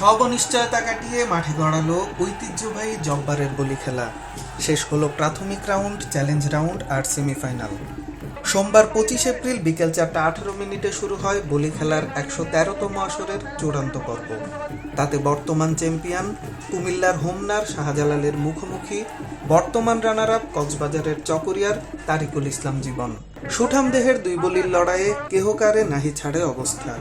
সব অনিশ্চয়তা কাটিয়ে মাঠে গড়ালো ঐতিহ্যবাহী জব্বারের বলি খেলা। শেষ হলো প্রাথমিক রাউন্ড, চ্যালেঞ্জ রাউন্ড আর সেমিফাইনাল। সোমবার পঁচিশ এপ্রিল বিকেল চারটা আঠেরো মিনিটে শুরু হয় বলি খেলার একশো তেরোতম আসরের চূড়ান্ত পর্ব। তাতে বর্তমান চ্যাম্পিয়ন কুমিল্লার হোমনার শাহজালালের মুখোমুখি, বর্তমান রানার আপ কক্সবাজারের চকরিয়ার তারিকুল ইসলাম জীবন। সুঠাম দেহের দুই বলির লড়াইয়ে কেহকারে নাহি ছাড়ে অবস্থা।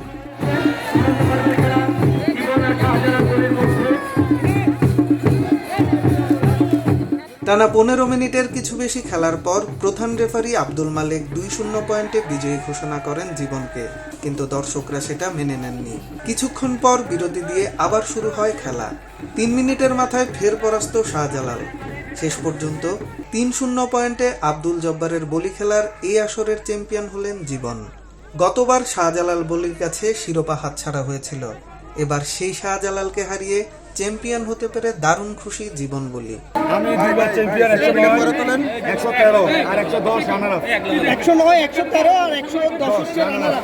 টানা পনেরো মিনিটের কিছু বেশি খেলার পর প্রধান রেফারি আব্দুল মালিক দুই শূন্য পয়েন্টে বিজয়ী ঘোষণা করেন জীবনকে, কিন্তু দর্শকরা সেটা মেনে নেননি। কিছুক্ষণ পর বিরতি দিয়ে আবার শুরু হয় খেলা। তিন মিনিটের মাথায় ফের পরাস্ত শাহজালাল। শেষ পর্যন্ত তিন শূন্য পয়েন্টে আব্দুল জব্বারের বলি খেলার এই আসরের চ্যাম্পিয়ন হলেন জীবন। গতবার শাহজালাল বলির কাছে শিরোপা হাতছাড়া হয়েছিল। এবার সেই শাহজালালকে হারিয়ে চ্যাম্পিয়ন হতে পেরে দারুণ খুশি জীবন বলি আমি দুইবার চ্যাম্পিয়ন একশো নয় একশো তেরো আর একশো দশ রানার আপ একশো নয় একশো তেরো আর একশো দশ হচ্ছে রানার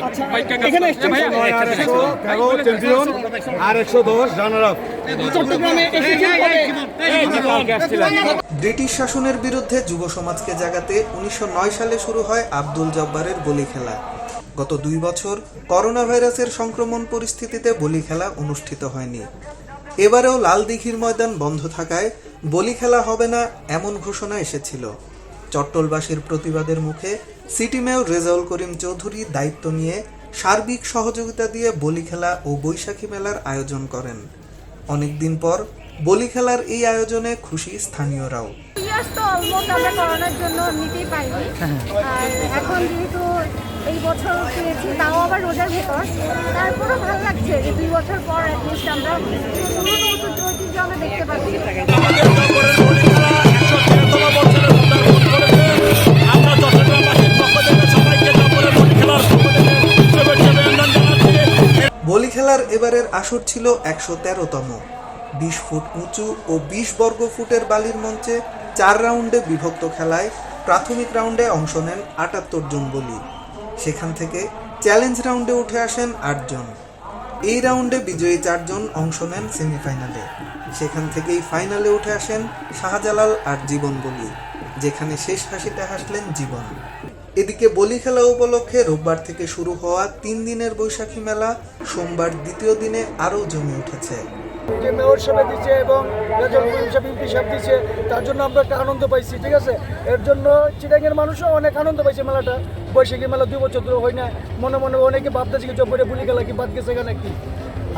আচ্ছা এখানে এসছেন আর একশো তেরো চ্যাম্পিয়ন আর একশো দশ রানার আপ? ব্রিটিশ শাসনের বিরুদ্ধে যুব সমাজকে জাগাতে উনিশশো নয় সালে শুরু হয় আব্দুল জব্বারের বলি খেলা গত দুই বছর করোনা ভাইরাসের সংক্রমণ পরিস্থিতিতে বলি খেলা অনুষ্ঠিত হয়নি। এবারেও লাল দিঘির ময়দান বন্ধ থাকায় বলি খেলা হবে না এমন ঘোষণা এসেছিল। চট্টলবাসীর প্রতিবাদের মুখে সিটি মেয়র রেজাউল করিম চৌধুরী দায়িত্ব নিয়ে সার্বিক সহযোগিতা দিয়ে বলি খেলা ও বৈশাখী মেলার আয়োজন করেন। অনেকদিন পর বলি খেলার এই আয়োজনে খুশি স্থানীয়রাও। আমরা করোনার জন্য নিতেই পারিনি। আর এখন যেহেতু এই বছর পেয়েছি, তাও আবার রোজার ভেতর। তারপরেও ভালো লাগছে যে দুই বছর পর অ্যাটলিস্ট আমরা ঐতিহ্য আমরা দেখতে পাচ্ছি। বলি খেলার এবারের আসর ছিল একশো তেরোতম। বিশ ফুট উঁচু ও বিশ বর্গ ফুটের বালির মঞ্চে চার রাউন্ডে বিভক্ত খেলায় প্রাথমিক রাউন্ডে অংশ নেন আটাত্তর জন বলি। সেখান থেকে চ্যালেঞ্জ রাউন্ডে উঠে আসেন আটজন। এই রাউন্ডে বিজয়ী চারজন অংশ নেন সেমিফাইনালে। সেখান থেকেই ফাইনালে উঠে আসেন শাহজালাল আর জীবন বলি, যেখানে শেষ হাসিতে হাসলেন জীবন। এদিকে বলি খেলা উপলক্ষে রোববার থেকে শুরু হওয়া তিন দিনের বৈশাখী মেলা সোমবার দ্বিতীয় দিনে আরও জমে উঠেছে। যে মেয়র সাহেব দিচ্ছে এবং রেজাল সাহেব এমপি সাহেব দিচ্ছে তার জন্য আমরা একটা আনন্দ পাইছি ঠিক আছে? এর জন্য চিটাঙ্গের মানুষও অনেক আনন্দ পাইছে মেলাটা। বৈশাখী মেলা দুই বছর ধরে হয় না মনে মনে অনেকে ভাবতেছে কি জব্বরে বুলি গেলা কি বাদ গেছে এখানে কি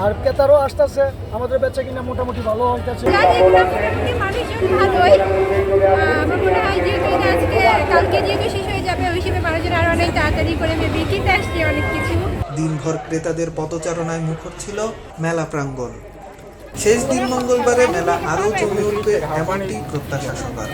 আর ক্রেতারও আসতেছে আমাদের বেচা কিনা মোটামুটি ভালো হইতেছে দিনভর ক্রেতাদের পদচারণায় মুখর ছিল মেলা প্রাঙ্গণ। শেষ দিন মঙ্গলবারে মেলা আরও জমে উঠবে এমনটি প্রত্যাশা সবার